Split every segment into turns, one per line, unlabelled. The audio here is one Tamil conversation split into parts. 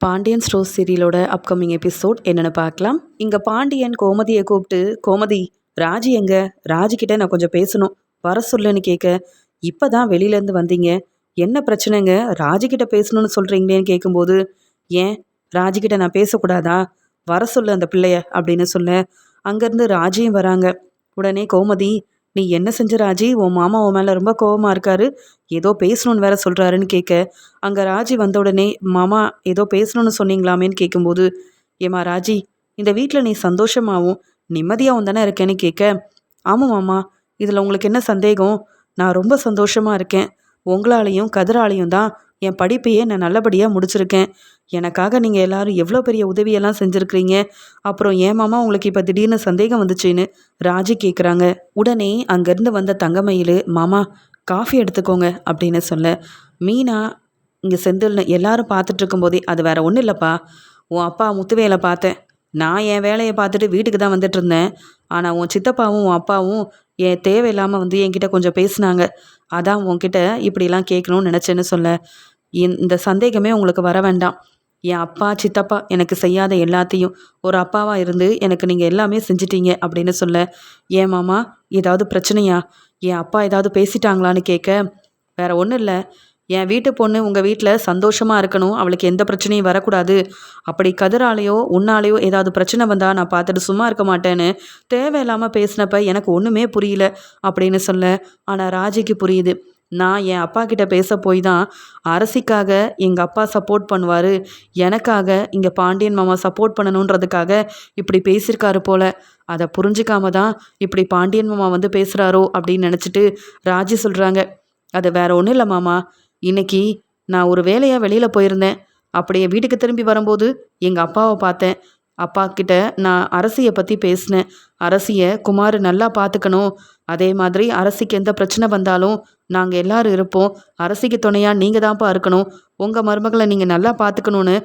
பாண்டியன் ஸ்டோர் சீரியலோட அப்கமிங் எபிசோட் என்னென்னு பார்க்கலாம். இங்கே பாண்டியன் கோமதியை கூப்பிட்டு கோமதி ராஜி எங்க? ராஜிக்கிட்ட நான் கொஞ்சம் பேசணும். வர சொல்லுன்னு கேட்க இப்போ தான் வெளியிலேருந்து வந்தீங்க. என்ன பிரச்சனைங்க? ராஜிக்கிட்ட பேசணும்னு சொல்கிறீங்களேன்னு கேட்கும்போது ஏன்? ராஜிக்கிட்ட நான் பேசக்கூடாதா? வர சொல்லு அந்த பிள்ளைய அப்படின்னு சொல்ல அங்கேருந்து ராஜியும் வராங்க. உடனே கோமதி நீ என்ன செஞ்ச ராஜி? உன் மாமா உன் மேலே ரொம்ப கோவமாக இருக்காரு. ஏதோ பேசணும்னு வேற சொல்கிறாருன்னு கேட்க. அங்கே ராஜி வந்த உடனே மாமா ஏதோ பேசணும்னு சொன்னீங்களாமேன்னு கேட்கும்போது ஏமா ராஜி இந்த வீட்டில் நீ சந்தோஷமாகவும் நிம்மதியாகவும் தானே இருக்கேன்னு கேட்க ஆமாம் மாமா இதில் உங்களுக்கு என்ன சந்தேகம்? நான் ரொம்ப சந்தோஷமாக இருக்கேன். உங்களாலையும் கதிராலையும் தான் என் படிப்பையே நான் நல்லபடியாக முடிச்சிருக்கேன்? எனக்காக நீங்கள் எல்லாரும் எவ்வளோ பெரிய உதவியெல்லாம் செஞ்சுருக்கிறீங்க? அப்புறம் ஏன் மாமா உங்களுக்கு இப்போ திடீர்னு சந்தேகம் வந்துச்சுன்னு ராஜி கேட்குறாங்க உடனே அங்கேருந்து வந்த தங்கமயில் மாமா காஃபி எடுத்துக்கோங்க அப்படின்னு சொல்ல மீனா இங்கே செந்தில்னு எல்லாரும் பார்த்துட்டு இருக்கும்போதே அது வேற ஒன்றும் இல்லைப்பா. உன் அப்பா முத்துவேலை பார்த்தேன். நான் என் வேலையை பார்த்துட்டு வீட்டுக்கு தான் வந்துட்டு இருந்தேன் ஆனால் உன் சித்தப்பாவும் உன் அப்பாவும் என் தேவையில்லாமல் வந்து என்கிட்ட கொஞ்சம் பேசினாங்க. அதான் உன்கிட்ட இப்படிலாம் கேட்கணும்னு நினச்சேன்னு சொல்ல இந்த சந்தேகமே உங்களுக்கு வர வேண்டாம். என் அப்பா சித்தப்பா எனக்கு செய்யாத எல்லாத்தையும் ஒரு அப்பாவாக இருந்து எனக்கு நீங்கள் எல்லாமே செஞ்சிட்டீங்க அப்படின்னு சொல்ல ஏன் மாமா ஏதாவது பிரச்சனையா? என் அப்பா ஏதாவது பேசிட்டாங்களான்னு கேட்க வேற ஒன்றும் இல்லை. என் வீட்டு பொண்ணு உங்கள் வீட்டில் சந்தோஷமாக இருக்கணும். அவளுக்கு எந்த பிரச்சனையும் வரக்கூடாது. அப்படி கதிராலேயோ உன்னாலேயோ ஏதாவது பிரச்சனை வந்தால் நான் பார்த்துட்டு சும்மா இருக்க மாட்டேன்னு தேவையில்லாமல் பேசினப்ப எனக்கு ஒன்றுமே புரியல அப்படின்னு சொல்ல ஆனால் ராஜிக்கு புரியுது. நான் என் அப்பா கிட்ட பேச போய் தான் அரசிக்காக எங்கள் அப்பா சப்போர்ட் பண்ணுவார். எனக்காக இங்கே பாண்டியன் மாமா சப்போர்ட் பண்ணணுன்றதுக்காக இப்படி பேசியிருக்காரு போல. அதை புரிஞ்சிக்காம தான் இப்படி பாண்டியன் மாமா வந்து பேசுகிறாரோ அப்படின்னு நினச்சிட்டு ராஜி சொல்கிறாங்க அது வேற ஒன்றும் இல்லை மாமா. இன்னைக்கு நான் ஒரு வேலையாக வெளியில் போயிருந்தேன். அப்படியே வீட்டுக்கு திரும்பி வரும்போது எங்கள் அப்பாவை பார்த்தேன். அப்பா கிட்ட நான் அரசியை பற்றி பேசினேன். அரசியை குமார் நல்லா பார்த்துக்கணும் அதே மாதிரி அரசிக்கு எந்த பிரச்சனை வந்தாலும் நாங்கள் எல்லாரும் இருப்போம். அரசிக்கு துணையாக நீங்கள் தான்ப்பா இருக்கணும். உங்கள் மருமகளை நீங்கள் நல்லா பார்த்துக்கணுன்னு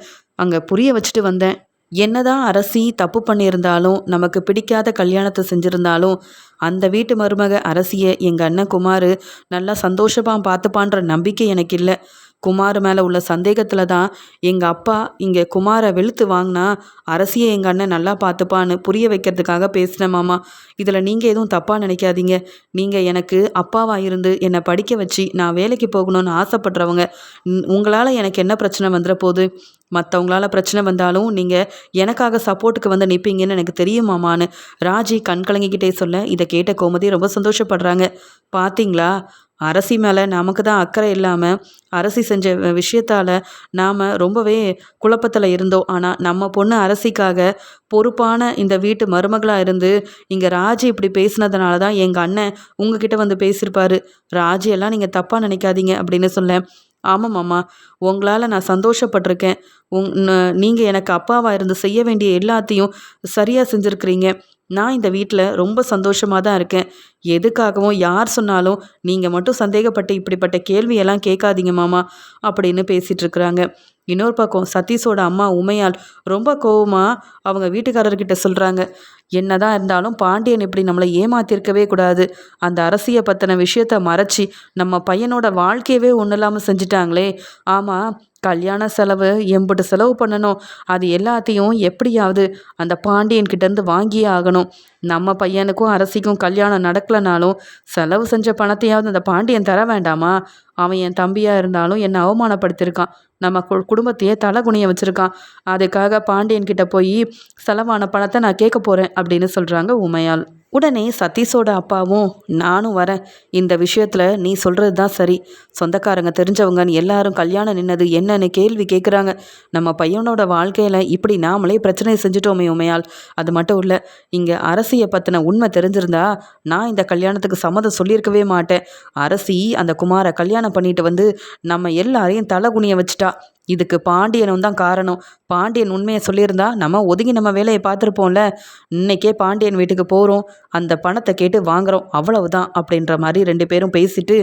அங்கே புரிய வச்சுட்டு வந்தேன். என்னதான் அரசி தப்பு பண்ணியிருந்தாலும் நமக்கு பிடிக்காத கல்யாணத்தை செஞ்சுருந்தாலும் அந்த வீட்டு மருமக அரசியை எங்கள் அண்ணன் குமார் நல்லா சந்தோஷமாக பார்த்துப்பான்ற நம்பிக்கை எனக்கு இல்லை. குமார் மேலே உள்ள சந்தேகத்தில் தான் எங்கள் அப்பா இங்கே குமாரை வெளுத்து வாங்கினா அரசியை எங்கள் அண்ணன் நல்லா பார்த்துப்பான்னு புரிய வைக்கிறதுக்காக பேசினேன் மாமா இதில் நீங்கள் எதுவும் தப்பாக நினைக்காதீங்க. நீங்கள் எனக்கு அப்பாவாக இருந்து என்னை படிக்க வச்சு நான் வேலைக்கு போகணும்னு ஆசைப்படுறவங்க. உங்களால் எனக்கு என்ன பிரச்சனை வந்துட போகுது மற்றவங்களால பிரச்சனை வந்தாலும் நீங்கள் எனக்காக சப்போர்ட்டுக்கு வந்து நிற்பீங்கன்னு எனக்கு தெரியுமாமான்னு ராஜி கண் கலங்கிக்கிட்டே சொல்ல இதை கேட்ட கோமதி ரொம்ப சந்தோஷப்படுறாங்க. பார்த்தீங்களா அரசி மேலே நமக்கு தான் அக்கறை இல்லாமல் அரசி செஞ்ச விஷயத்தால் நாம் ரொம்பவே குழப்பத்தில் இருந்தோம். ஆனால் நம்ம பொண்ணு அரசிக்காக பொறுப்பான இந்த வீட்டு மருமகளாக இருந்து இங்கே ராஜி இப்படி பேசினதுனால தான் எங்கள் அண்ணன் உங்ககிட்ட வந்து பேசியிருப்பாரு ராஜியெல்லாம் நீங்கள் தப்பாக நினைக்காதீங்க அப்படின்னு சொல்ல ஆமாம் மாமா உங்களால் நான் சந்தோஷப்பட்டிருக்கேன். உங் நீங்கள் எனக்கு அப்பாவாக இருந்து செய்ய வேண்டிய எல்லாத்தையும் சரியாக செஞ்சுருக்கிறீங்க. நான் இந்த வீட்டில் ரொம்ப சந்தோஷமாக தான் இருக்கேன். எதுக்காகவும் யார் சொன்னாலும் நீங்கள் மட்டும் சந்தேகப்பட்டு இப்படிப்பட்ட கேள்வியெல்லாம் கேட்காதீங்க மாமா அப்படின்னு பேசிகிட்டு இருக்கிறாங்க. இன்னொரு பக்கம் சதீஷோட அம்மா உமையால் ரொம்ப கோவமாக அவங்க வீட்டுக்காரர்கிட்ட சொல்கிறாங்க என்னதான் இருந்தாலும் பாண்டியன் இப்படி நம்மளை ஏமாத்திருக்கவே கூடாது. அந்த அரசியை பற்றின விஷயத்த மறைச்சி நம்ம பையனோட வாழ்க்கையவே ஒன்றும் இல்லாமல் செஞ்சிட்டாங்களே. ஆமாம் கல்யாண செலவு எம்பிட்டு செலவு பண்ணணும். அது எல்லாத்தையும் எப்படியாவது அந்த பாண்டியன் கிட்டேருந்து வாங்கியே ஆகணும். நம்ம பையனுக்கும் அரசிக்கும் கல்யாணம் நடக்கலனாலும் செலவு செஞ்ச பணத்தையாவது அந்த பாண்டியன் தர வேண்டாமா? அவன் என் தம்பியாக இருந்தாலும் என்னை அவமானப்படுத்தியிருக்கான். நம்ம குடும்பத்தையே தலை குனிய வச்சுருக்கான். அதுக்காக பாண்டியன் கிட்ட போய் செலவான பணத்தை நான் கேட்க போகிறேன் அப்படின்னு சொல்கிறாங்க உமையால். உடனே சதீஷோட அப்பாவும் நானும் வரேன். இந்த விஷயத்தில் நீ சொல்கிறது தான் சரி. சொந்தக்காரங்க தெரிஞ்சவங்கன்னு எல்லாரும் கல்யாணம் நின்னது என்னன்னு கேள்வி கேட்குறாங்க நம்ம பையனோட வாழ்க்கையில் இப்படி நாமளே பிரச்சனை செஞ்சுட்டோமே உமையால். அது மட்டும் இல்லை இங்கே அரசியை பற்றின உண்மை தெரிஞ்சிருந்தா நான் இந்த கல்யாணத்துக்கு சம்மதம் சொல்லியிருக்கவே மாட்டேன். அரசி அந்த குமாரை கல்யாணம் பண்ணிட்டு வந்து நம்ம எல்லாரையும் தலை குனிய வச்சுட்டா. இதுக்கு பாண்டியனும் தான் காரணம். பாண்டியன் உண்மையை சொல்லியிருந்தா நம்ம ஒதுங்கி நம்ம வேலையை பார்த்துருப்போம்ல. இன்னைக்கே பாண்டியன் வீட்டுக்கு போகிறோம் அந்த பணத்தை கேட்டு வாங்குறோம். அவ்வளவுதான் அப்படின்ற மாதிரி ரெண்டு பேரும் பேசிட்டு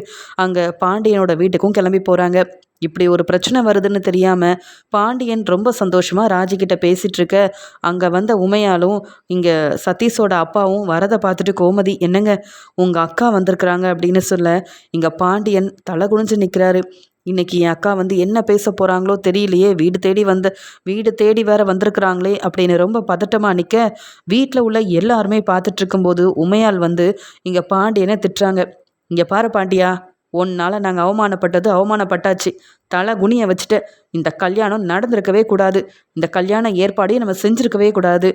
அங்கே பாண்டியனோட வீட்டுக்கும் கிளம்பி போகிறாங்க இப்படி ஒரு பிரச்சனை வருதுன்னு தெரியாமல் பாண்டியன் ரொம்ப சந்தோஷமாக ராஜிக்கிட்ட பேசிகிட்டு இருக்க. அங்கே வந்த உமையாலும் இங்கே சதீஷோட அப்பாவும் வரதை பார்த்துட்டு கோமதி என்னங்க உங்கள் அக்கா வந்திருக்கிறாங்க அப்படின்னு சொல்ல இங்கே பாண்டியன் தலை குனிஞ்சு நிற்கிறாரு இன்னைக்கு என் அக்கா வந்து என்ன பேச போகிறாங்களோ தெரியலையே. வீடு தேடி வந்த வீடு தேடி வேற வந்திருக்கிறாங்களே அப்படின்னு ரொம்ப பதட்டமாக நிற்க வீட்டில் உள்ள எல்லாருமே பார்த்துட்ருக்கும்போது உமையால் வந்து இங்கே பாண்டியனை திட்டுறாங்க. இங்கே பாரு பாண்டியா உன்னால் நாங்கள் அவமானப்பட்டது அவமானப்பட்டாச்சு. தலை குனியை வச்சுட்டு. இந்த கல்யாணம் நடந்திருக்கவே கூடாது. இந்த கல்யாண ஏற்பாடையும் நம்ம செஞ்சுருக்கவே கூடாது.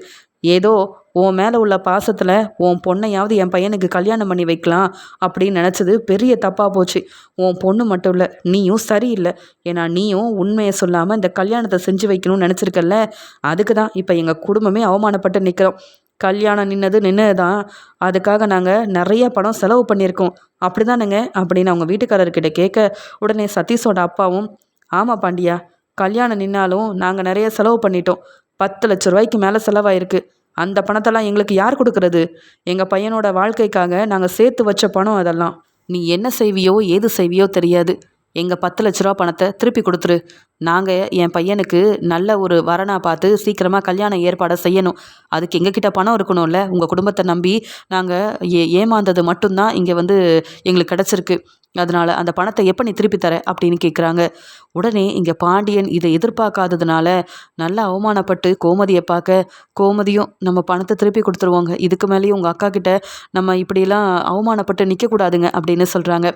ஏதோ உன் மேலே உள்ள பாசத்தில் உன் பொண்ணையாவது என் பையனுக்கு கல்யாணம் பண்ணி வைக்கலாம் அப்படின்னு நினச்சது பெரிய தப்பாக போச்சு. உன் பொண்ணு மட்டும் இல்லை நீயும் சரியில்லை. ஏன்னா நீயும் உண்மையை சொல்லாமல் இந்த கல்யாணத்தை செஞ்சு வைக்கணும்னு நினச்சிருக்கல்ல. அதுக்கு தான் இப்போ எங்கள் குடும்பமே அவமானப்பட்டு நிற்கிறோம் கல்யாணம் நின்னது நின்னது தான் அதுக்காக நாங்கள் நிறைய பணம் செலவு பண்ணியிருக்கோம். அப்படி தானுங்க அப்படின்னு அவங்க வீட்டுக்காரர்கிட்ட கேட்க உடனே சதீஷோட அப்பாவும் ஆமாம் பாண்டியா கல்யாணம் நின்னாலும் நாங்கள் நிறைய செலவு பண்ணிட்டோம். பத்து லட்ச ரூபாய்க்கு மேலே செலவாயிருக்கு. அந்த பணத்தெல்லாம் எங்களுக்கு யார் கொடுக்கறது? எங்கள் பையனோட வாழ்க்கைக்காக நாங்கள் சேர்த்து வச்ச பணம் அதெல்லாம். நீ என்ன செய்வியோ ஏது செய்வியோ தெரியாது. எங்கள் பத்து லட்ச ரூபா பணத்தை திருப்பி கொடுத்துரு. நாங்கள் என் பையனுக்கு நல்ல ஒரு வரனாக பார்த்து சீக்கிரமாக கல்யாணம் ஏற்பாடை செய்யணும். அதுக்கு எங்ககிட்ட பணம் இருக்கணும்ல உங்கள் குடும்பத்தை நம்பி நாங்கள் ஏ ஏமாந்தது மட்டும்தான் இங்கே வந்து எங்களுக்கு கிடச்சிருக்கு. அதனால் அந்த பணத்தை எப்போ நீ திருப்பி தர அப்படின்னு கேட்குறாங்க உடனே இங்கே பாண்டியன் இதை எதிர்பார்க்காததுனால நல்லா அவமானப்பட்டு கோமதியை பார்க்க கோமதியும் நம்ம பணத்தை திருப்பி கொடுத்துருவோங்க. இதுக்கு மேலேயும் உங்கள் அக்கா கிட்ட நம்ம இப்படிலாம் அவமானப்பட்டு நிற்கக்கூடாதுங்க அப்படின்னு சொல்கிறாங்க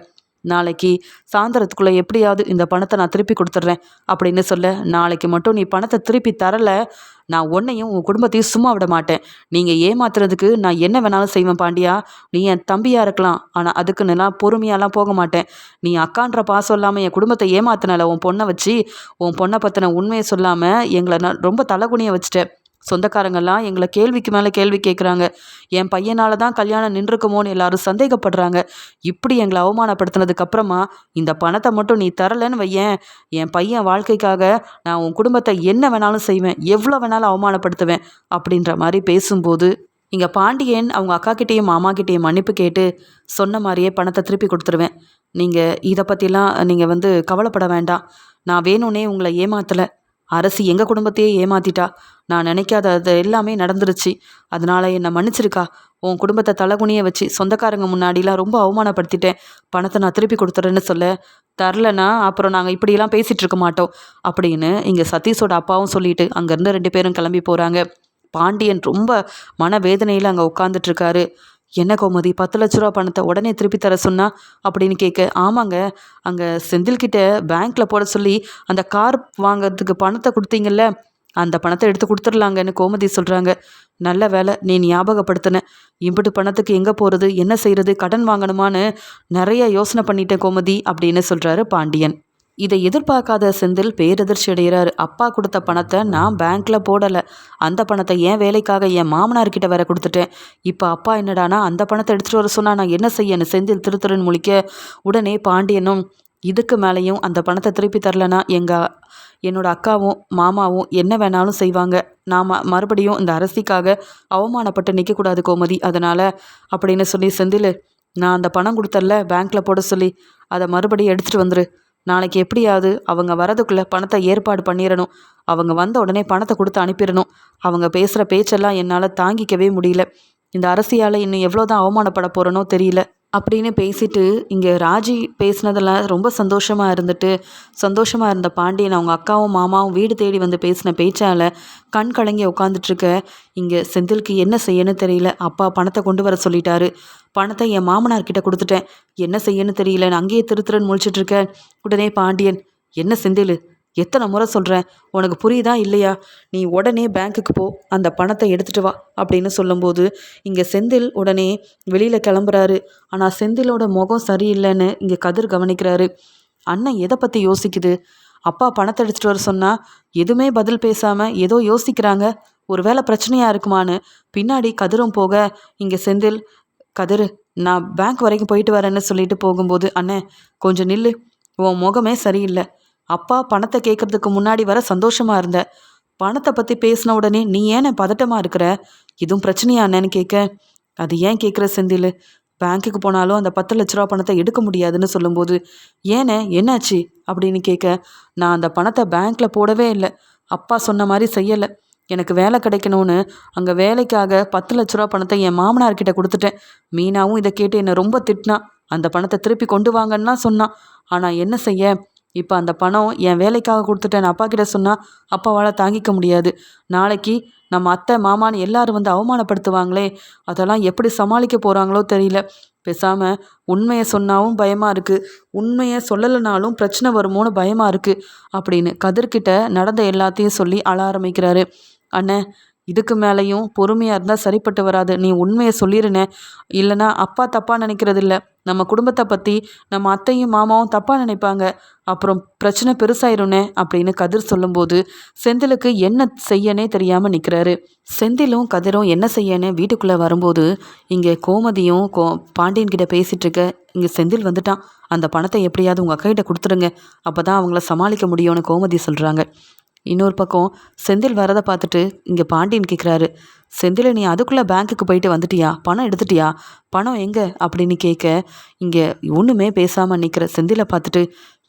நாளைக்கு சாயந்தரத்துக்குள்ளே எப்படியாவது இந்த பணத்தை நான் திருப்பி கொடுத்துட்றேன் அப்படின்னு சொல்ல நாளைக்கு மட்டும் நீ பணத்தை திருப்பி தரலை நான் உன்னையும் உன் குடும்பத்தையும் சும்மா விட மாட்டேன். நீங்கள் ஏமாத்துறதுக்கு நான் என்ன வேணாலும் செய்வேன் பாண்டியா? நீ என் தம்பியாக இருக்கலாம் ஆனால் அதுக்குன்னுலாம் பொறுமையாலாம் போக மாட்டேன். நீ அக்கான்ற பாசம் இல்லாமல் என் குடும்பத்தை ஏமாத்தினால உன் பொண்ணை வச்சு உன் பொண்ணை பற்றின உண்மையை சொல்லாமல் எங்களை நான் ரொம்ப தலைகுனிய வச்சுட்டேன். சொந்தக்காரங்கெல்லாம் எங்களை கேள்விக்கு மேலே கேள்வி கேட்குறாங்க என் பையனால தான் கல்யாணம் நின்றுக்குமோன்னு எல்லாரும் சந்தேகப்படுறாங்க. இப்படி எங்களை அவமானப்படுத்தினதுக்கப்புறமா இந்த பணத்தை மட்டும் நீ தரலன்னு வையேன். என் பையன் வாழ்க்கைக்காக நான் உன் குடும்பத்தை என்ன வேணாலும் செய்வேன். எவ்வளோ வேணாலும் அவமானப்படுத்துவேன் அப்படின்ற மாதிரி பேசும்போது இங்கே பாண்டியன் அவங்க அக்கா கிட்டேயும் மாமா கிட்டேயும் மன்னிப்பு கேட்டு சொன்ன மாதிரியே பணத்தை திருப்பி கொடுத்துருவேன். நீங்கள் இதை பற்றிலாம் நீங்கள் வந்து கவலைப்பட வேண்டாம். நான் வேணும்னே உங்களை ஏமாத்தலை. அரசி எங்கள் குடும்பத்தையே ஏமாத்திட்டா? நான் நினைக்காத அது எல்லாமே நடந்துருச்சு. அதனால என்னை மன்னிச்சிருக்கா? உன் குடும்பத்தை தலைகுனிய வச்சு சொந்தக்காரங்க முன்னாடிலாம் ரொம்ப அவமானப்படுத்திட்டேன். பணத்தை நான் திருப்பி கொடுத்துறேன்னு சொல்ல. தரலனா அப்புறம் நாங்கள் இப்படியெல்லாம் பேசிகிட்டு இருக்க மாட்டோம். அப்படின்னு இங்கே சதீஷோட அப்பாவும் சொல்லிட்டு அங்கேருந்து ரெண்டு பேரும் கிளம்பி போகிறாங்க பாண்டியன் ரொம்ப மனவேதனையில் அங்கே உட்காந்துட்ருக்காரு என்ன கோமதி பத்து லட்ச ரூபா பணத்தை உடனே திருப்பி தர சொன்னா? அப்படின்னு கேட்க ஆமாங்க. அங்கே செந்தில்கிட்ட பேங்க்கில் போட சொல்லி அந்த கார் வாங்கிறதுக்கு பணத்தை கொடுத்தீங்கல்ல அந்த பணத்தை எடுத்து கொடுத்துர்லாங்கன்னு கோமதி சொல்கிறாங்க நல்ல வேலை நீ ஞாபகப்படுத்தின. இம்பிட்டு பணத்துக்கு எங்கே போகிறது என்ன செய்கிறது கடன் வாங்கணுமான்னு நிறைய யோசனை பண்ணிட்டேன் கோமதி அப்படின்னு சொல்கிறாரு பாண்டியன். இதை எதிர்பார்க்காத செந்தில் பேரதிர்ச்சி அடைகிறார். அப்பா கொடுத்த பணத்தை நான் பேங்க்ல போடலை. அந்த பணத்தை என் வேலைக்காக என் மாமனார்கிட்ட வேற கொடுத்துட்டேன். இப்போ அப்பா என்னடானா அந்த பணத்தை எடுத்துகிட்டு வர சொன்னால் நான் என்ன செய்யணும்? செந்தில் திருத்துறன் முழிக்க உடனே பாண்டியனும் இதுக்கு மேலேயும் அந்த பணத்தை திருப்பி தரலனா எங்கள் என்னோட அக்காவும் மாமாவும் என்ன வேணாலும் செய்வாங்க. நாம் மறுபடியும் இந்த அரசிக்காக அவமானப்பட்டு நிற்கக்கூடாது கோமதி. அதனால் அப்படின்னு சொல்லி செந்தில் நான் அந்த பணம் கொடுத்தர்ல பேங்க்கில் போட சொல்லி அதை மறுபடியும் எடுத்துகிட்டு வந்துரு. நாளைக்கு எப்படியாவது அவங்க வரதுக்குள்ளே பணத்தை ஏற்பாடு பண்ணிடணும் அவங்க வந்த உடனே பணத்தை கொடுத்து அனுப்பிடணும் அவங்க பேசுகிற பேச்செல்லாம் என்னால் தாங்கிக்கவே முடியல. இந்த அரசியால் இன்னும் எவ்வளோ தான் அவமானப்பட போகிறனோ தெரியல. அப்படின்னு பேசிட்டு இங்கே ராஜி பேசினதெல்லாம் ரொம்ப சந்தோஷமாக இருந்துட்டு சந்தோஷமாக இருந்த பாண்டியன் அவங்க அக்காவும் மாமாவும் வீடு தேடி வந்து பேசின பேச்சால் கண் கலங்கி உட்காந்துட்ருக்க இங்கே செந்திலுக்கு என்ன செய்யணும் தெரியல. அப்பா பணத்தை கொண்டு வர சொல்லிட்டாரு. பணத்தை என் மாமனார்கிட்ட கொடுத்துட்டேன். என்ன செய்யணும் தெரியல நான் அங்கேயே திருத்துறன்னு முழிச்சிட்ருக்க. உடனே பாண்டியன் என்ன செந்தில்? எத்தனை முறை சொல்கிறேன் உனக்கு புரியுதா இல்லையா? நீ உடனே பேங்க்குக்கு போ அந்த பணத்தை எடுத்துகிட்டு வா அப்படின்னு சொல்லும்போது இங்கே செந்தில் உடனே வெளியில் கிளம்புறாரு. ஆனால் செந்திலோட முகம் சரியில்லைன்னு இங்கே கதிர் கவனிக்கிறாரு. அண்ணன் எதை பற்றி யோசிக்குது? அப்பா பணத்தை எடுத்துகிட்டு வர சொன்னால் எதுவுமே பதில் பேசாமல் ஏதோ யோசிக்கிறாங்க. ஒரு வேளை பிரச்சனையாக இருக்குமான்னு பின்னாடி கதிரும் போக இங்கே செந்தில் கதிர் நான் பேங்க் வரைக்கும் போயிட்டு வரேன்னு சொல்லிட்டு போகும்போது அண்ணே கொஞ்சம் நில்லு. உன் முகமே சரியில்லை. அப்பா பணத்தை கேட்கறதுக்கு முன்னாடி வர சந்தோஷமா இருந்த. பணத்தை பற்றி பேசின உடனே நீ ஏன் பதட்டமாக இருக்கிற? இதுவும் பிரச்சனையா என்னன்னு கேட்க அது ஏன் கேட்குற செந்தில்? பேங்க்குக்கு போனாலும் அந்த பத்து லட்ச ரூபா பணத்தை எடுக்க முடியாதுன்னு சொல்லும்போது ஏனே என்னாச்சு? அப்படின்னு கேட்க நான் அந்த பணத்தை பேங்க்கில் போடவே இல்லை. அப்பா சொன்ன மாதிரி செய்யலை. எனக்கு வேலை கிடைக்கணும்னு அங்கே வேலைக்காக பத்து லட்ச ரூபா பணத்தை என் மாமனார்கிட்ட கொடுத்துட்டேன். மீனாவும் இதை கேட்டு என்னை ரொம்ப திட்டினா. அந்த பணத்தை திருப்பி கொண்டு வாங்கன்னா சொன்னான். ஆனால் என்ன செய்ய? இப்போ அந்த பணம் என் வேலைக்காக கொடுத்துட்டேன் அப்பா கிட்ட சொன்னால் அப்பாவால் தாங்கிக்க முடியாது. நாளைக்கு நம்ம அத்தை மாமான்னு எல்லாரும் வந்து அவமானப்படுத்துவாங்களே அதெல்லாம் எப்படி சமாளிக்க போகிறாங்களோ தெரியல. பேசாமல் உண்மையை சொன்னாவும் பயமாக இருக்குது உண்மையை சொல்லலைனாலும் பிரச்சனை வருமோன்னு பயமாக இருக்குது அப்படின்னு கதிர்கிட்ட நடந்த எல்லாத்தையும் சொல்லி அழ ஆரம்பிக்கிறாரு. அண்ணன் இதுக்கு மேலேயும் பொறுமையாக இருந்தால் சரிப்பட்டு வராது. நீ உண்மையை சொல்லிருனே. இல்லைனா அப்பா தப்பாக நினைக்கிறது இல்லை நம்ம குடும்பத்தை பற்றி நம்ம அத்தையும் மாமாவும் தப்பாக நினைப்பாங்க. அப்புறம் பிரச்சனை பெருசாயிரும்னே அப்படின்னு கதிர் சொல்லும்போது செந்திலுக்கு என்ன செய்யனே தெரியாமல் நிற்கிறாரு செந்திலும் கதிரும் என்ன செய்யனே வீட்டுக்குள்ளே வரும்போது இங்கே கோமதியும் கோ பாண்டியன்கிட்ட பேசிகிட்டு இருக்க இங்கே செந்தில் வந்துட்டான். அந்த பணத்தை எப்படியாவது உங்கள் அக்கைகிட்ட கொடுத்துருங்க. அப்போ தான் அவங்கள சமாளிக்க முடியும்னு கோமதி சொல்கிறாங்க இன்னொரு பக்கம் செந்தில் வரதை பார்த்துட்டு இங்கே பாண்டியன் கேட்குறாரு செந்தில் நீ அதுக்குள்ளே பேங்க்குக்கு போயிட்டு வந்துட்டியா? பணம் எடுத்துட்டியா? பணம் எங்கே? அப்படின்னு கேட்க இங்கே ஒன்றுமே பேசாமல் நிற்கிற செந்திலை பார்த்துட்டு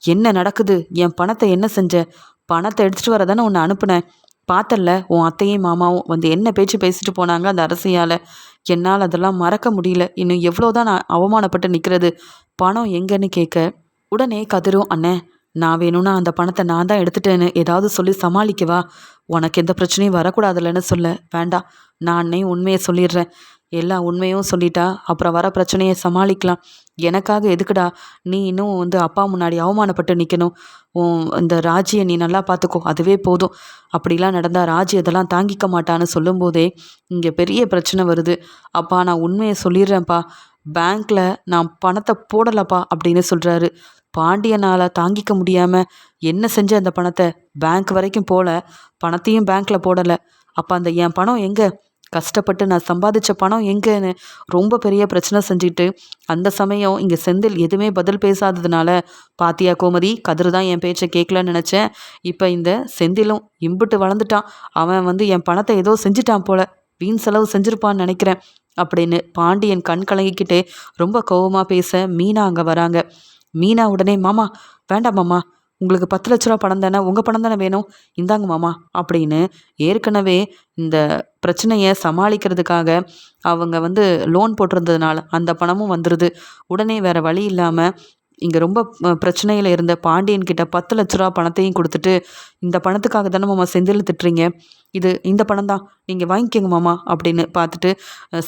என்ன நடக்குது? என் பணத்தை என்ன செஞ்ச? பணத்தை எடுத்துகிட்டு வர தானே உன்னை அனுப்புனேன். பார்த்தல்ல உன் அத்தையும் மாமாவும் வந்து என்ன பேச்சு பேசிட்டு போனாங்க அந்த அரசியால்? என்னால் அதெல்லாம் மறக்க முடியல. இன்னும் எவ்வளோ தான் நான் அவமானப்பட்டு நிற்கிறது பணம் எங்கன்னு கேட்க உடனே கதிரும் அண்ணே நான் வேணும்னா அந்த பணத்தை நான் தான் எடுத்துட்டேன்னு ஏதாவது சொல்லி சமாளிக்கவா உனக்கு எந்த பிரச்சனையும் வரக்கூடாதுல்லன்னு சொல்ல. வேண்டாம். நானே உண்மையை சொல்லிடுறேன். எல்லா உண்மையும் சொல்லிட்டா அப்புறம் வர பிரச்சனையை சமாளிக்கலாம். எனக்காக எதுக்குடா? நீ இன்னும் வந்து அப்பா முன்னாடி அவமானப்பட்டு நிற்கணும் உன் இந்த ராஜியை நீ நல்லா பார்த்துக்கோ அதுவே போதும். அப்படிலாம் நடந்தால் ராஜி இதெல்லாம் தாங்கிக்க மாட்டான்னு சொல்லும்போதே இங்கே பெரிய பிரச்சனை வருது. அப்பா நான் உண்மையை சொல்லிடுறேன்ப்பா. பேங்க்கில் நான் பணத்தை போடலப்பா அப்படின்னு சொல்கிறாரு பாண்டியனால் தாங்கிக்க முடியாமல் என்ன செஞ்ச அந்த பணத்தை? பேங்க் வரைக்கும் போல பணத்தையும் பேங்க்கில் போடலை. அப்போ அந்த என் பணம் எங்கே? கஷ்டப்பட்டு நான் சம்பாதிச்ச பணம் எங்கேன்னு? ரொம்ப பெரிய பிரச்சனை செஞ்சுட்டு அந்த சமயம் இங்கே செந்தில் எதுவுமே பதில் பேசாததுனால பாத்தியா கோமதி கதிர் தான் என் பேச்சை கேட்கலன்னு நினச்சேன். இப்போ இந்த செந்திலும் இம்புட்டு வளர்ந்துட்டான். அவன் வந்து என் பணத்தை ஏதோ செஞ்சுட்டான் போல. வீண் செலவு செஞ்சுருப்பான்னு நினைக்கிறேன் அப்படின்னு பாண்டியன் கண் கலங்கிக்கிட்டே ரொம்ப கோவமாக பேச மீனா அங்கே வராங்க. மீனா உடனே மாமா வேண்டாம் மாமா உங்களுக்கு பத்து லட்ச ரூபா பணம் தானே உங்கள் பணம் தானே வேணும்? இந்தாங்க மாமா அப்படின்னு ஏற்கனவே இந்த பிரச்சனையை சமாளிக்கிறதுக்காக அவங்க வந்து லோன் போட்டிருந்ததுனால அந்த பணமும் வந்துடுது உடனே வேறு வழி இல்லாமல் இங்கே ரொம்ப பிரச்சனையில் இருந்த பாண்டியன் கிட்ட பத்து லட்ச ரூபா பணத்தையும் கொடுத்துட்டு இந்த பணத்துக்காக தானே மாமா செந்தில் திட்டுறீங்க? இது இந்த பணம் தான். நீங்கள் வாங்கிக்கோங்க மாமா அப்படின்னு பார்த்துட்டு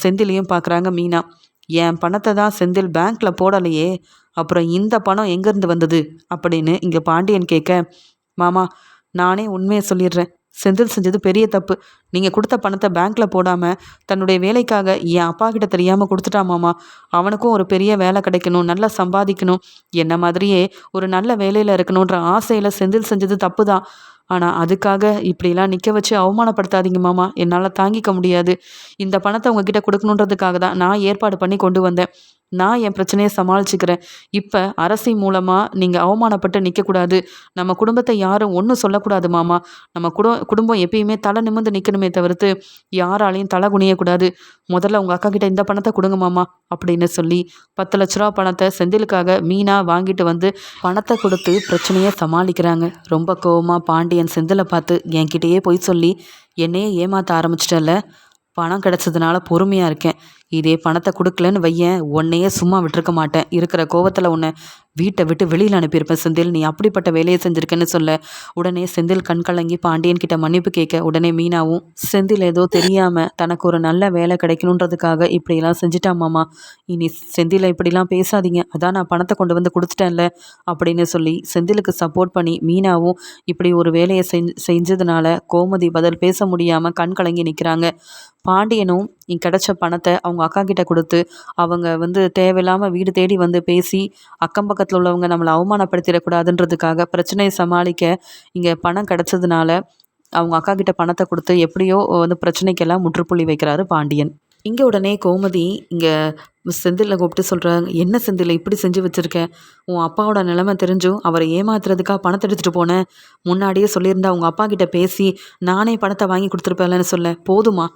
செந்திலையும் பார்க்குறாங்க மீனா. என் பணத்தை தான் செந்தில் பேங்க்கில் போடலையே அப்புறம் இந்த பணம் எங்கேருந்து வந்தது? அப்படின்னு இங்கே பாண்டியன் கேட்க மாமா நானே உண்மையை சொல்லிடுறேன். செந்தில் செஞ்சது பெரிய தப்பு. நீங்கள் கொடுத்த பணத்தை பேங்க்கில் போடாமல் தன்னுடைய வேலைக்காக என் அப்பா கிட்ட தெரியாமல் கொடுத்துட்டா மாமா. அவனுக்கும் ஒரு பெரிய வேலை கிடைக்கணும் நல்லா சம்பாதிக்கணும். என்ன மாதிரியே ஒரு நல்ல வேலையில் இருக்கணுன்ற ஆசையில் செந்தில் செஞ்சது தப்பு தான் ஆனால் அதுக்காக இப்படிலாம் நிற்க வச்சு அவமானப்படுத்தாதீங்க மாமா. என்னால் தாங்கிக்க முடியாது. இந்த பணத்தை உங்ககிட்ட கொடுக்கணுன்றதுக்காக தான் நான் ஏற்பாடு பண்ணி கொண்டு வந்தேன். நான் என் பிரச்சனையை சமாளிச்சுக்கிறேன். இப்போ அரசி மூலமாக நீங்கள் அவமானப்பட்டு நிற்கக்கூடாது நம்ம குடும்பத்தை யாரும் ஒன்றும் சொல்லக்கூடாது மாமா. நம்ம குடும் குடும்பம் எப்பயுமே தலை நிமிர்ந்து நிற்கணுமே தவிர்த்து யாராலையும் தலை குனியக்கூடாது. முதல்ல உங்கள் அக்கா கிட்ட இந்த பணத்தை கொடுங்க மாமா அப்படின்னு சொல்லி பத்து லட்ச ரூபா பணத்தை செந்திலுக்காக மீனாக வாங்கிட்டு வந்து பணத்தை கொடுத்து பிரச்சனையை சமாளிக்கிறாங்க. ரொம்ப கோவமாக பாண்டியன் செந்திலை பார்த்து என்கிட்டயே போய் சொல்லி என்னையே ஏமாற்ற ஆரம்பிச்சிட்டல பணம் கிடச்சதுனால பொறுமையாக இருக்கேன். இதே பணத்தை கொடுக்கலன்னு வையேன். உன்னையே சும்மா விட்டுருக்க மாட்டேன். இருக்கிற கோவத்தில் உன்னை வீட்டை விட்டு வெளியில் அனுப்பியிருப்பேன் செந்தில். நீ அப்படிப்பட்ட வேலையை செஞ்சுருக்கேன்னு சொல்ல. உடனே செந்தில் கண் கலங்கி பாண்டியன் கிட்ட மன்னிப்பு கேட்க உடனே மீனாவும் செந்தில் ஏதோ தெரியாமல் தனக்கு ஒரு நல்ல வேலை கிடைக்கணுன்றதுக்காக இப்படியெல்லாம் செஞ்சுட்டான் மாமா. இனி செந்தில இப்படிலாம் பேசாதீங்க. அதான் நான் பணத்தை கொண்டு வந்து கொடுத்துட்டேன்ல அப்படின்னு சொல்லி செந்திலுக்கு சப்போர்ட் பண்ணி மீனாவும் இப்படி ஒரு வேலையை செஞ்சு செஞ்சதுனால கோமதி பதில் பேச முடியாமல் கண் கலங்கி நிற்கிறாங்க பாண்டியனும் கிடச்ச பணத்தை அவங்க அக்கா கிட்ட கொடுத்து அவங்க வந்து தேவையில்லாமல் வீடு தேடி வந்து பேசி அக்கம் பக்கத்தில் உள்ளவங்க நம்மளை அவமானப்படுத்திடக்கூடாதுன்றதுக்காக பிரச்சனையை சமாளிக்க இங்கே பணம் கிடச்சதுனால அவங்க அக்கா கிட்ட பணத்தை கொடுத்து எப்படியோ வந்து பிரச்சனைக்கெல்லாம் முற்றுப்புள்ளி வைக்கிறாரு பாண்டியன். இங்கே உடனே கோமதி இங்கே செந்திலை கூப்பிட்டு சொல்கிறாங்க என்ன செந்தில் இப்படி செஞ்சு வச்சுருக்கேன் உன் அப்பாவோட நிலைமை தெரிஞ்சும் அவரை ஏமாத்துறதுக்காக பணத்தை எடுத்துகிட்டு போனேன் முன்னாடியே சொல்லியிருந்தா அவங்க அப்பா கிட்ட பேசி நானே பணத்தை வாங்கி கொடுத்துருப்பேன்லன்னு சொல்ல. போதுமா?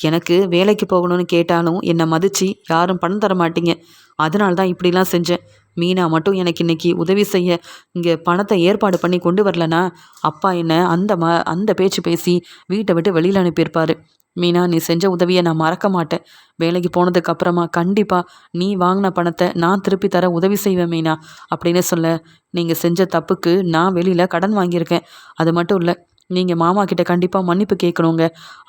எனக்கு வேலைக்கு போகணும்னு கேட்டாலும் என்னை மதித்து யாரும் பணம் தர மாட்டீங்க. அதனால தான் இப்படிலாம் செஞ்சேன். மீனா மட்டும் எனக்கு இன்னைக்கு உதவி செய்ய இங்கே பணத்தை ஏற்பாடு பண்ணி கொண்டு வரலனா அப்பா என்ன அந்த ம அந்த பேச்சு பேசி வீட்டை விட்டு வெளியில் அனுப்பியிருப்பார். மீனா நீ செஞ்ச உதவியை நான் மறக்க மாட்டேன். வேலைக்கு போனதுக்கு அப்புறமா கண்டிப்பாக நீ வாங்கின பணத்தை நான் திருப்பி தர உதவி செய்வேன் மீனா அப்படின்னு சொல்ல நீங்கள் செஞ்ச தப்புக்கு நான் வெளியில் கடன் வாங்கியிருக்கேன். அது மட்டும் இல்லை நீங்கள் மாமா கிட்ட கண்டிப்பாக மன்னிப்பு கேட்கணுங்க.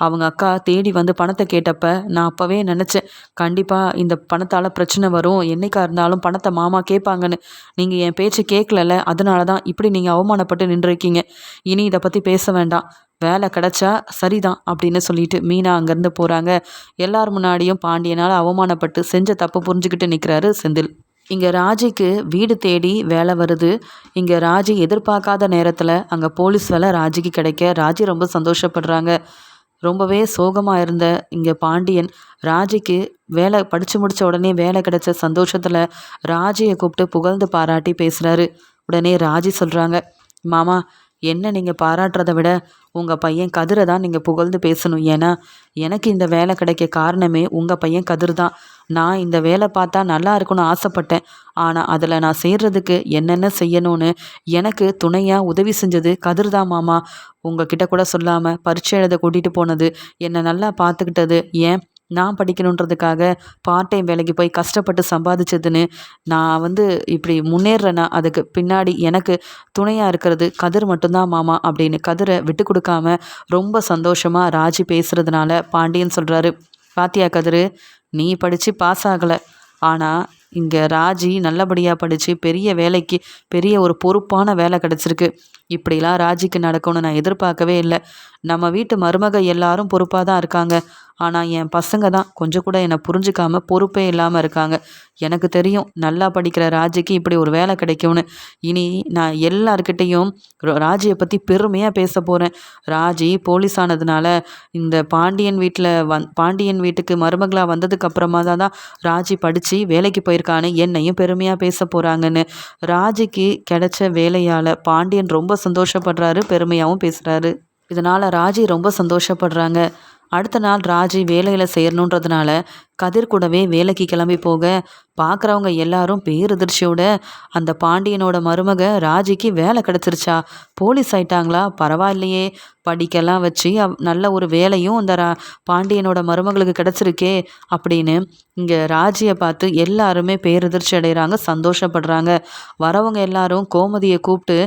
அவங்க அக்கா தேடி வந்து பணத்தை கேட்டப்ப நான் அப்போவே நினச்சேன் கண்டிப்பாக இந்த பணத்தால் பிரச்சனை வரும். என்னைக்கா இருந்தாலும் பணத்தை மாமா கேட்பாங்கன்னு. நீங்கள் என் பேச்சு கேட்கலல்ல அதனால தான் இப்படி நீங்கள் அவமானப்பட்டு நின்றுருக்கீங்க. இனி இதை பற்றி பேச வேண்டாம். வேலை கிடச்சா சரிதான் அப்படின்னு சொல்லிட்டு மீனா அங்கேருந்து போகிறாங்க எல்லார் முன்னாடியும் பாண்டியனால் அவமானப்பட்டு செஞ்ச தப்பு புரிஞ்சுக்கிட்டு நிற்கிறாரு செந்தில். இங்கே ராஜிக்கு வீடு தேடி வேலை வருது. இங்கே ராஜி எதிர்பார்க்காத நேரத்தில் அங்கே போலீஸ் வேலை ராஜிக்கு கிடைக்க ராஜி ரொம்ப சந்தோஷப்படுறாங்க. ரொம்பவே சோகமாக இருந்த இங்கே பாண்டியன் ராஜிக்கு வேலை படித்து முடித்த உடனே வேலை கிடைச்ச சந்தோஷத்தில் ராஜியை கூப்பிட்டு புகழ்ந்து பாராட்டி பேசுகிறாரு உடனே ராஜி சொல்கிறாங்க மாமா என்ன நீங்கள் பாராட்டுறதை விட உங்கள் பையன் கதிரை தான் நீங்கள் புகழ்ந்து பேசணும். ஏன்னா எனக்கு இந்த வேலை கிடைக்க காரணமே உங்கள் பையன் கதிர் தான். நான் இந்த வேலை பார்த்தா நல்லா இருக்கும்னு ஆசைப்பட்டேன். ஆனால் அதில் நான் செய்கிறதுக்கு என்னென்ன செய்யணும்னு எனக்கு துணையாக உதவி செஞ்சது கதிர் தான் மாமா. உங்ககிட்ட கூட சொல்லாமல் பரீட்சை எழுத கூட்டிகிட்டு போனது என்னை நல்லா பார்த்துக்கிட்டது. ஏன்? நான் படிக்கணுன்றதுக்காக பார்ட் டைம் வேலைக்கு போய் கஷ்டப்பட்டு சம்பாதிச்சதுன்னு நான் வந்து இப்படி முன்னேறேன்னா அதுக்கு பின்னாடி எனக்கு துணையாக இருக்கிறது கதிர் மட்டும்தான் மாமா அப்படின்னு கதிரை விட்டு கொடுக்காம ரொம்ப சந்தோஷமாக ராஜி பேசுகிறதுனால பாண்டியன் சொல்கிறாரு பாத்தியா கதிரு? நீ படித்து பாஸ் ஆகலை. ஆனால் இங்கே ராஜி நல்லபடியாக படித்து பெரிய வேலைக்கு பெரிய ஒரு பொறுப்பான வேலை கிடச்சிருக்கு. இப்படிலாம் ராஜிக்கு நடக்கும்னு நான் எதிர்பார்க்கவே இல்லை. நம்ம வீட்டு மருமக எல்லாரும் பொறுப்பாக தான் இருக்காங்க. ஆனால் என் பசங்க தான் கொஞ்சம் கூட என்னை புரிஞ்சுக்காம பொறுப்பே இல்லாமல் இருக்காங்க. எனக்கு தெரியும் நல்லா படிக்கிற ராஜிக்கு இப்படி ஒரு வேலை கிடைக்கும்னு. இனி நான் எல்லாருக்கிட்டேயும் ராஜியை பற்றி பெருமையாக பேச போகிறேன் ராஜி போலீஸ் ஆனதுனால இந்த பாண்டியன் வீட்டில் வந் பாண்டியன் வீட்டுக்கு மருமகளாக வந்ததுக்கு அப்புறமா தான் தான் ராஜி படித்து வேலைக்கு போயிருக்கான்னு என்னையும் பெருமையாக பேச போகிறாங்கன்னு ராஜிக்கு கிடைச்ச வேலையால் பாண்டியன் ரொம்ப சந்தோஷப்படுறாரு பெருமையாகவும் பேசுகிறாரு இதனால் ராஜி ரொம்ப சந்தோஷப்படுறாங்க. அடுத்த நாள் ராஜி வேலையில் சேரணுன்றதுனால கதிர் கூடவே வேலைக்கு கிளம்பி போக பார்க்குறவங்க எல்லாரும் பேரதிர்ச்சியோட அந்த பாண்டியனோட மருமக ராஜிக்கு வேலை கிடச்சிருச்சா? போலீஸ் ஆயிட்டாங்களா? பரவாயில்லையே. படிக்கலாம் வச்சு நல்ல ஒரு வேலையும் அந்த ரா பாண்டியனோட மருமகளுக்கு கிடச்சிருக்கே அப்படின்னு இங்கே ராஜியை பார்த்து எல்லாருமே பேரதிர்ச்சி அடைகிறாங்க சந்தோஷப்படுறாங்க. வரவங்க எல்லாரும் கோமதியை கூப்பிட்டு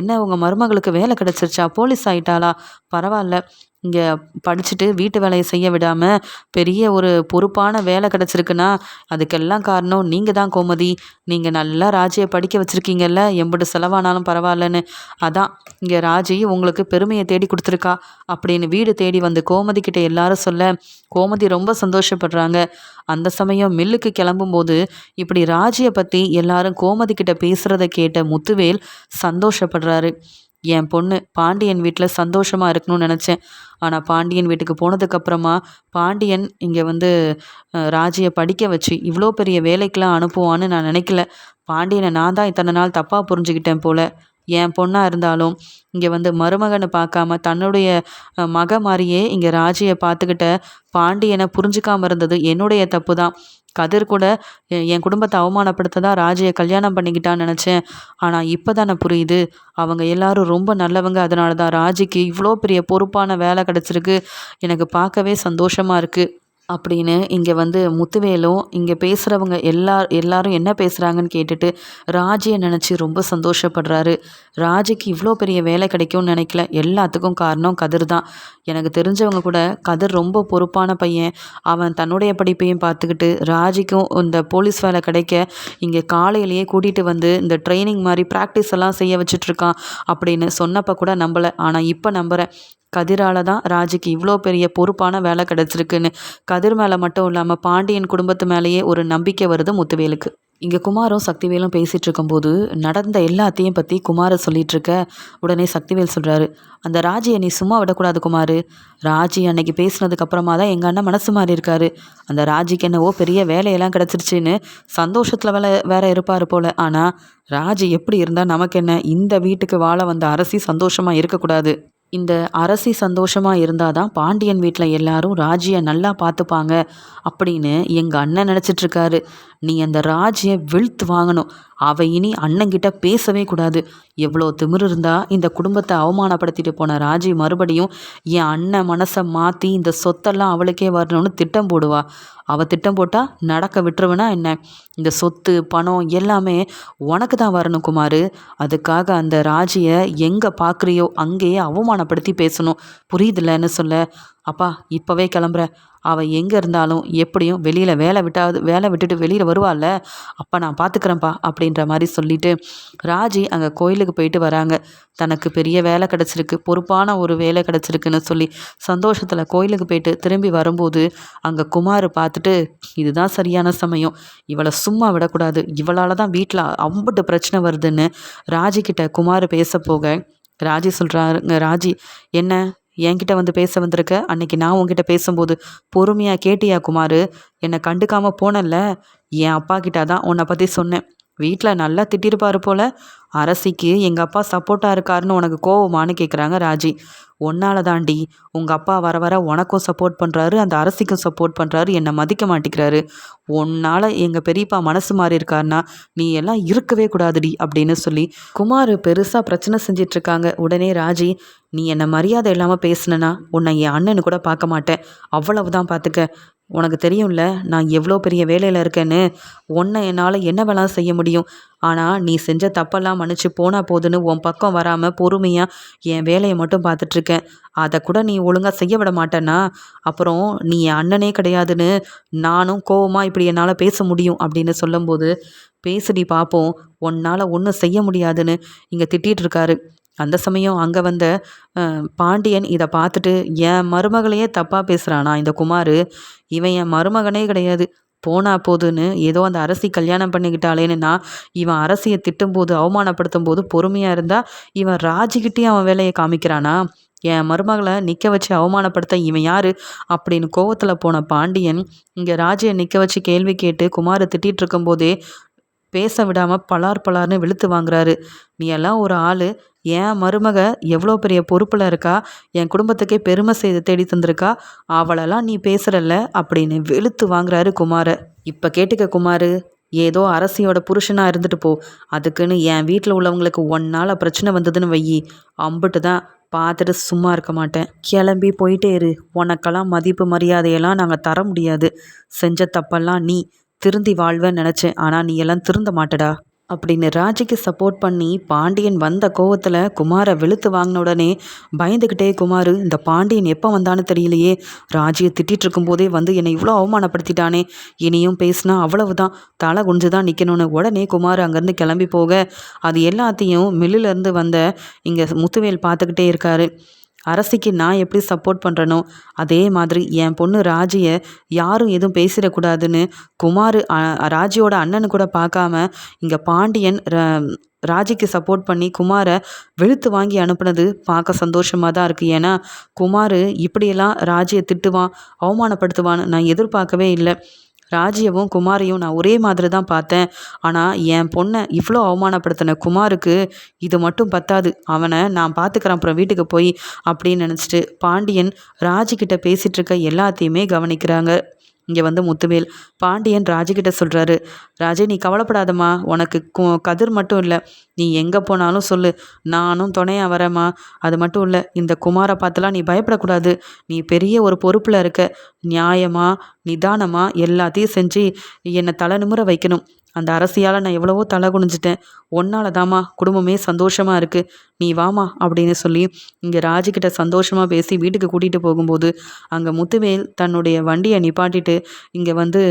என்ன உங்கள் மருமகளுக்கு வேலை கிடச்சிருச்சா? போலீஸ் ஆயிட்டாளா? பரவாயில்ல. இங்கே படிச்சுட்டு வீட்டு வேலையை செய்ய விடாமல் பெரிய ஒரு பொறுப்பான வேலை கிடச்சிருக்குன்னா அதுக்கெல்லாம் காரணம் நீங்கள் தான் கோமதி. நீங்கள் நல்லா ராஜியை படிக்க வச்சுருக்கீங்கல்ல எம்பிட்டு செலவானாலும் பரவாயில்லன்னு. அதான் இங்கே ராஜி உங்களுக்கு பெருமையை தேடி கொடுத்துருக்கா அப்படின்னு வீடு தேடி வந்து கோமதி கிட்ட எல்லாரும் சொல்ல கோமதி ரொம்ப சந்தோஷப்படுறாங்க. அந்த சமயம் மில்லுக்கு கிளம்பும்போது இப்படி ராஜியை பற்றி எல்லாரும் கோமதி கிட்ட பேசுகிறத கேட்ட முத்துவேல் சந்தோஷப்படுறாரு. என் பொண்ணு பாண்டியன் வீட்டில் சந்தோஷமாக இருக்கணும்னு நினச்சேன். ஆனால் பாண்டியன் வீட்டுக்கு போனதுக்கப்புறமா பாண்டியன் இங்கே வந்து ராஜியை படிக்க வச்சு இவ்வளோ பெரிய வேலைக்கெலாம் அனுப்புவான்னு நான் நினைக்கல. பாண்டியனை நான் தான் இத்தனை நாள் தப்பாக புரிஞ்சுக்கிட்டேன் போல். என் பொண்ணாக இருந்தாலும் இங்கே வந்து மருமகனை பார்க்காம தன்னுடைய மக மாதிரியே இங்கே ராஜியை பார்த்துக்கிட்ட பாண்டியனை புரிஞ்சுக்காமல் இருந்தது என்னுடைய தப்பு தான் கதிர் கூட என் குடும்பத்தை அவமானப்படுத்த தான் ராஜியை கல்யாணம் பண்ணிக்கிட்டான்னு நினச்சேன். ஆனால் இப்போ தானே புரியுது. அவங்க எல்லாரும் ரொம்ப நல்லவங்க. அதனால தான் ராஜிக்கு இவ்வளோ பெரிய பொறுப்பான வேலை கிடச்சிருக்கு. எனக்கு பார்க்கவே சந்தோஷமாக இருக்குது அப்படின்னு இங்கே வந்து முத்துவேலும் இங்கே பேசுகிறவங்க எல்லா எல்லாரும் என்ன பேசுகிறாங்கன்னு கேட்டுட்டு ராஜியை நினச்சி ரொம்ப சந்தோஷப்படுறாரு. ராஜிக்கு இவ்வளோ பெரிய வேலை கிடைக்கும்னு நினைக்கல. எல்லாத்துக்கும் காரணம் கதிர் தான். எனக்கு தெரிஞ்சவங்க கூட கதிர் ரொம்ப பொறுப்பான பையன். அவன் தன்னுடைய படிப்பையும் பார்த்துக்கிட்டு ராஜிக்கும் இந்த போலீஸ் வேலை கிடைக்க இங்கே காலையிலேயே கூட்டிகிட்டு வந்து இந்த ட்ரைனிங் மாதிரி ப்ராக்டிஸ் எல்லாம் செய்ய வச்சுட்ருக்கான் அப்படின்னு சொன்னப்போ கூட நம்பலை. ஆனால் இப்போ நம்புகிறேன் கதிரால் தான் ராஜுக்கு இவ்வளோ பெரிய பொறுப்பான வேலை கிடச்சிருக்குன்னு. கதிர் மேலே மட்டும் இல்லாமல் பாண்டியன் குடும்பத்து மேலேயே ஒரு நம்பிக்கை வருது முத்துவேலுக்கு. இங்கே குமாரும் சக்திவேலும் பேசிகிட்டு இருக்கும்போது நடந்த எல்லாத்தையும் பற்றி குமாரை சொல்லிகிட்டு இருக்க உடனே சக்திவேல் சொல்கிறாரு அந்த ராஜியை நீ சும்மா விடக்கூடாது குமார். ராஜி அன்னைக்கு பேசினதுக்கு அப்புறமா தான் எங்கள் அண்ணன் மனசு மாறி இருக்காரு. அந்த ராஜிக்கு என்னவோ பெரிய வேலையெல்லாம் கிடச்சிருச்சின்னு சந்தோஷத்தில் வேலை வேற இருப்பார் போல். ஆனால் ராஜி எப்படி இருந்தால் நமக்கு என்ன இந்த வீட்டுக்கு வாழ வந்த அரசி சந்தோஷமாக இருக்கக்கூடாது. இந்த அரசி சந்தோஷமாக இருந்தால் தான் பாண்டியன் வீட்டில் எல்லாரும் ராஜியை நல்லா பார்த்துப்பாங்க அப்படின்னு எங்கள் அண்ணன் நினச்சிட்ருக்காரு நீ அந்த ராஜியை விழுத்து வாங்கணும். அவள் இனி அண்ணங்கிட்ட பேசவே கூடாது. எவ்வளோ திமிரு இருந்தால் இந்த குடும்பத்தை அவமானப்படுத்திட்டு போன ராஜி மறுபடியும் என் அண்ணன் மனசை மாற்றி இந்த சொத்தெல்லாம் அவளுக்கே வரணும்னு திட்டம் போடுவா. அவள் திட்டம் போட்டால் நடக்க விட்டுருவனா என்ன? இந்த சொத்து பணம் எல்லாமே உனக்கு தான் வரணும் குமார். அதுக்காக அந்த ராஜியை எங்கே பார்க்குறியோ அங்கேயே அவமானப்படுத்தி பேசணும். புரியுதுல்லன்னு சொல்ல. அப்பா இப்போவே கிளம்புற. அவள் எங்கே இருந்தாலும் எப்படியும் வெளியில் வேலை விட்டாவது வேலை விட்டுட்டு வெளியில் வருவாள்ல? அப்போ நான் பார்த்துக்கிறேன்ப்பா அப்படின்ற மாதிரி சொல்லிட்டு ராஜி அங்கே கோயிலுக்கு போயிட்டு வராங்க. தனக்கு பெரிய வேலை கிடச்சிருக்கு பொறுப்பான ஒரு வேலை கிடச்சிருக்குன்னு சொல்லி சந்தோஷத்தில் கோயிலுக்கு போயிட்டு திரும்பி வரும்போது அங்கே குமார் பார்த்துட்டு இதுதான் சரியான சமயம். இவளை சும்மா விடக்கூடாது. இவளால் தான் வீட்டில் அம்பட்டு பிரச்சனை வருதுன்னு. ராஜிக்கிட்ட குமார் பேச போக ராஜி சொல்கிறாருங்க ராஜி என்ன? என்கிட்ட வந்து பேச வந்திருக்க? அன்னைக்கு நான் உங்ககிட்ட பேசும்போது பொறுமையாக கேட்டியா குமார்? என்னை கண்டுக்காமல் போனல என் அப்பா கிட்ட தான் உன்னை பற்றி சொன்னேன். வீட்டில் நல்லா திட்டிருப்பாரு போல. அரசிக்கு எங்கள் அப்பா சப்போர்ட்டாக இருக்காருன்னு உனக்கு கோவமானு கேட்குறாங்க ராஜி. ஒன்னால தாண்டி உங்கள் அப்பா வர வர உனக்கும் சப்போர்ட் பண்ணுறாரு அந்த அரசிக்கும் சப்போர்ட் பண்ணுறாரு என்னை மதிக்க மாட்டேங்கிறாரு. உன்னால் எங்கள் பெரியப்பா மனசு மாறி இருக்காருன்னா நீ எல்லாம் இருக்கவே கூடாதுடி அப்படின்னு சொல்லி குமார் பெருசாக பிரச்சனை செஞ்சிட்ருக்காங்க உடனே ராஜி நீ என்னை மரியாதை இல்லாமல் பேசினா உன்னை என் அண்ணனு கூட பார்க்க மாட்டேன். அவ்வளவுதான் பார்த்துக்க உனக்கு தெரியும்ல நான் எவ்வளோ பெரிய வேலையில் இருக்கேன்னு. உன்னை என்னால் என்ன வேணாலும் செய்ய முடியும். ஆனால் நீ செஞ்ச தப்பெல்லாம் மன்னிச்சு போனால் போதுன்னு உன் பக்கம் வராமல் பொறுமையாக என் வேலையை மட்டும் பார்த்துட்ருக்கேன். அதை கூட நீ ஒழுங்காக செய்ய விட மாட்டேன்னா அப்புறம் நீ என் அண்ணனே கிடையாதுன்னு நானும் கோவமாக இப்படி என்னால் பேச முடியும் அப்படின்னு சொல்லும்போது பேசுடி பார்ப்போம் உன்னால் ஒன்றும் செய்ய முடியாதுன்னு இங்கே திட்டிகிட்டு இருக்காரு அந்த சமயம் அங்கே வந்த பாண்டியன் இதை பார்த்துட்டு என் மருமகளையே தப்பாக பேசுகிறானா இந்த குமார்? இவன் என் மருமகனே கிடையாது. போனா போதுன்னு ஏதோ அந்த அரசி கல்யாணம் பண்ணிக்கிட்டாளேன்னா இவன் அரசியை திட்டும்போது அவமானப்படுத்தும் போது பொறுமையாக இருந்தால் இவன் ராஜிக்கிட்டே அவன் வேலையை காமிக்கிறானா? என் மருமகளை நிற்க வச்சு அவமானப்படுத்த இவன் யார்? அப்படின்னு கோவத்தில் போன பாண்டியன் இங்கே ராஜியை நிற்க வச்சு கேள்வி கேட்டு குமாரை திட்டிகிட்டு இருக்கும்போதே பேச விடாமல் பலார் பலார்னு வெளுத்து வாங்குறாரு. நீ எல்லாம் ஒரு ஆள் என் மருமக எவ்வளோ பெரிய பொறுப்பில் இருக்கா? என் குடும்பத்துக்கே பெருமை செய்து தேடி தந்திருக்கா? அவளெல்லாம் நீ பேசுகிறல்ல அப்படின்னு வெளுத்து வாங்குறாரு குமாரை. இப்போ கேட்டுக்க குமார் ஏதோ அரசியோட புருஷனாக இருந்துட்டு போ. அதுக்குன்னு என் வீட்டில் உள்ளவங்களுக்கு ஒன்னால் பிரச்சனை வந்ததுன்னு வையி. அம்பிட்டு தான் பார்த்துட்டு சும்மா இருக்க மாட்டேன். கிளம்பி போயிட்டே இரு. உனக்கெல்லாம் மதிப்பு மரியாதையெல்லாம் நாங்கள் தர முடியாது. செஞ்ச தப்பெல்லாம் நீ திருந்தி வாழ்வேன்னு நினச்சேன். ஆனால் நீ எல்லாம் திருந்த மாட்டடா. அப்படின்னு ராஜிக்கு சப்போர்ட் பண்ணி பாண்டியன் வந்த கோவத்தில் குமாரை வெளுத்து வாங்கின உடனே பயந்துக்கிட்டே குமார் இந்த பாண்டியன் எப்போ வந்தான்னு தெரியலையே. ராஜியை திட்டிகிட்டு இருக்கும்போதே வந்து என்னை இவ்வளோ அவமானப்படுத்திட்டானே. இனியும் பேசினா அவ்வளவுதான் தலை குஞ்சு தான் நிற்கணும்னு உடனே குமார் அங்கேருந்து கிளம்பி போக அது எல்லாத்தையும் மில்லுலேருந்து வந்த இங்கே முத்துவேல் பார்த்துக்கிட்டே இருக்காரு. அரசிக்கு நான் எப்படி சப்போர்ட் பண்ணுறனோ அதே மாதிரி என் பொண்ணு ராஜியை யாரும் எதுவும் பேசிடக்கூடாதுன்னு குமார் ராஜியோட அண்ணனு கூட பார்க்காம இங்கே பாண்டியன் ராஜிக்கு சப்போர்ட் பண்ணி குமாரை வெளுத்து வாங்கி அனுப்புனது பார்க்க சந்தோஷமாக தான் இருக்குது ஏன்னா குமார் இப்படியெல்லாம் ராஜியை திட்டுவான் அவமானப்படுத்துவான்னு நான் எதிர்பார்க்கவே இல்லை. ராஜியவும் குமாரையும் நான் ஒரே மாதிரி தான் பார்த்தேன். ஆனால் என் பொண்ணை இவ்வளோ அவமானப்படுத்தின குமாருக்கு இது மட்டும் பத்தாது. அவனை நான் பார்த்துக்கிறேன் அப்புறம் வீட்டுக்கு போய் அப்படின்னு நினச்சிட்டு பாண்டியன் ராஜிக்கிட்ட பேசிகிட்டு இருக்க எல்லாத்தையுமே கவனிக்கிறாங்க. இங்கே வந்து முத்துவேல் பாண்டியன் ராஜுக்கிட்ட சொல்கிறாரு ராஜே நீ கவலைப்படாதம்மா. உனக்கு கதிர் மட்டும் இல்லை. நீ எங்கே போனாலும் சொல்லு. நானும் துணையாக வரேம்மா. அது மட்டும் இல்லை இந்த குமாரை பார்த்துலாம் நீ பயப்படக்கூடாது. நீ பெரிய ஒரு பொறுப்பில் இருக்க. நியாயமாக நிதானமாக எல்லாத்தையும் செஞ்சு என்னை தலை நிமிர வைக்கணும். அந்த அரசியால் நான் எவ்வளவோ தலை குனிஞ்சிட்டேன். ஒன்னால தாம்மா குடும்பமே சந்தோஷமாக இருக்குது நீ வாமா அப்படின்னு சொல்லி இங்கே ராஜுக்கிட்ட சந்தோஷமாக பேசி வீட்டுக்கு கூட்டிகிட்டு போகும்போது அங்கே முத்துவேல் தன்னுடைய வண்டியை நிப்பாட்டிட்டு இங்கே வந்து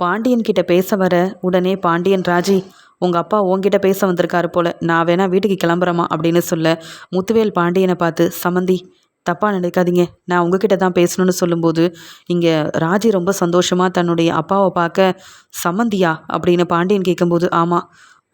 பாண்டியன் கிட்ட பேச வர உடனே பாண்டியன் ராஜி உங்கள் அப்பா உங்ககிட்ட பேச வந்திருக்காரு போல். நான் வேணா வீட்டுக்கு கிளம்புறமா அப்படின்னு சொல்ல முத்துவேல் பாண்டியனை பார்த்து சமந்தி தப்பாக நினைக்காதீங்க. நான் உங்ககிட்ட தான் பேசணும்னு சொல்லும்போது இங்கே ராஜி ரொம்ப சந்தோஷமாக தன்னுடைய அப்பாவை பார்க்க சம்மந்தியா அப்படின்னு பாண்டியன் கேட்கும்போது ஆமாம்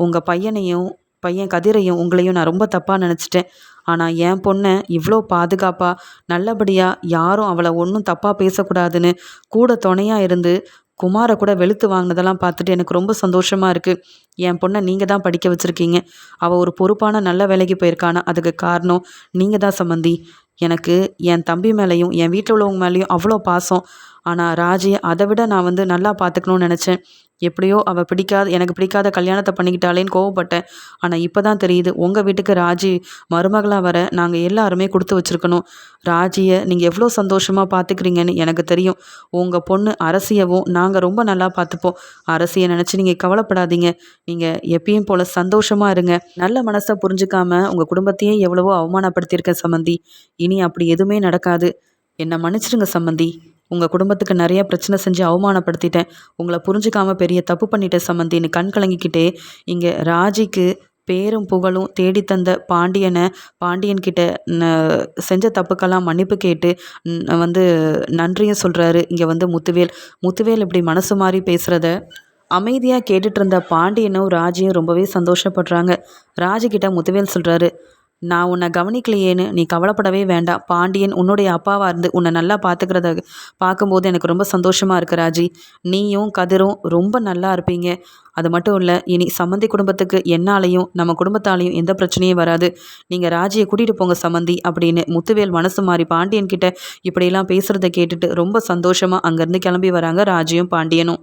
உங்கள் பையனையும் பையன் கதிரையும் உங்களையும் நான் ரொம்ப தப்பாக நினச்சிட்டேன். ஆனால் என் பொண்ணை இவ்வளோ பாதுகாப்பாக நல்லபடியாக யாரும் அவளை ஒன்றும் தப்பாக பேசக்கூடாதுன்னு கூட துணையாக இருந்து குமாரை கூட வெளுத்து வாங்கினதெல்லாம் பார்த்துட்டு எனக்கு ரொம்ப சந்தோஷமாக இருக்குது என் பொண்ணை நீங்கள் தான் படிக்க வச்சுருக்கீங்க. அவள் ஒரு பொறுப்பான நல்ல வேலைக்கு போயிருக்கானா? அதுக்கு காரணம் நீங்கள் தான் சம்மந்தி எனக்கு என் தம்பி மேலேயும் என் வீட்டில் உள்ளவங்க மேலேயும் அவ்வளோ பாசம். ஆனால் ராஜியை அதை விட நான் வந்து நல்லா பார்த்துக்கணும்னு நினச்சேன். எப்படியோ அவள் பிடிக்காத எனக்கு பிடிக்காத கல்யாணத்தை பண்ணிக்கிட்டாலேன்னு கோவப்பட்டேன். ஆனால் இப்போ தான் தெரியுது உங்கள் வீட்டுக்கு ராஜி மருமகளாக வர நாங்கள் எல்லாருமே கொடுத்து வச்சுருக்கணும். ராஜியை நீங்கள் எவ்வளோ சந்தோஷமாக பார்த்துக்கிறீங்கன்னு எனக்கு தெரியும். உங்கள் பொண்ணு அரசியவும் நாங்கள் ரொம்ப நல்லா பார்த்துப்போம். அரசியை நினச்சி நீங்கள் கவலைப்படாதீங்க. நீங்கள் எப்பயும் போல் சந்தோஷமாக இருங்க. நல்ல மனசை புரிஞ்சுக்காம உங்கள் குடும்பத்தையே எவ்வளவோ அவமானப்படுத்தியிருக்கேன் சம்மந்தி இனி அப்படி எதுவுமே நடக்காது. என்னை மன்னிச்சிடுங்க சம்மந்தி உங்கள் குடும்பத்துக்கு நிறைய பிரச்சனை செஞ்சு அவமானப்படுத்திட்டேன். உங்களை புரிஞ்சுக்காமல் பெரிய தப்பு பண்ணிட்டேன் சம்மந்தின்னு கண் கலங்கிக்கிட்டே இங்கே ராஜிக்கு பேரும் புகழும் தேடித்தந்த பாண்டியனை பாண்டியன்கிட்ட ந- செஞ்ச தப்புக்கெல்லாம் மன்னிப்பு கேட்டு வந்து நன்றியும் சொல்கிறாரு இங்கே வந்து முத்துவேல். முத்துவேல் இப்படி மனசு மாறி பேசுகிறத அமைதியாக கேட்டுட்டு இருந்த பாண்டியனும் ராஜியும் ரொம்பவே சந்தோஷப்படுறாங்க. ராஜிக்கிட்ட முத்துவேல் சொல்கிறாரு நான் உன்னை கவனிக்கலையேன்னு நீ கவலைப்படவே வேண்டாம். பாண்டியன் உன்னுடைய அப்பாவாக இருந்து உன்னை நல்லா பார்த்துக்கிறத பார்க்கும்போது எனக்கு ரொம்ப சந்தோஷமாக இருக்கு ராஜி. நீயும் கதிரும் ரொம்ப நல்லா இருப்பீங்க. அது மட்டும் இல்லை இனி சம்மந்தி குடும்பத்துக்கு என்னாலையும் நம்ம குடும்பத்தாலையும் எந்த பிரச்சனையும் வராது. நீங்கள் ராஜியை கூட்டிகிட்டு போங்க சம்மந்தி அப்படின்னு முத்துவேல் மனசு மாறி பாண்டியன் கிட்ட இப்படியெல்லாம் பேசுகிறத கேட்டுட்டு ரொம்ப சந்தோஷமாக அங்கேருந்து கிளம்பி வராங்க ராஜியும் பாண்டியனும்.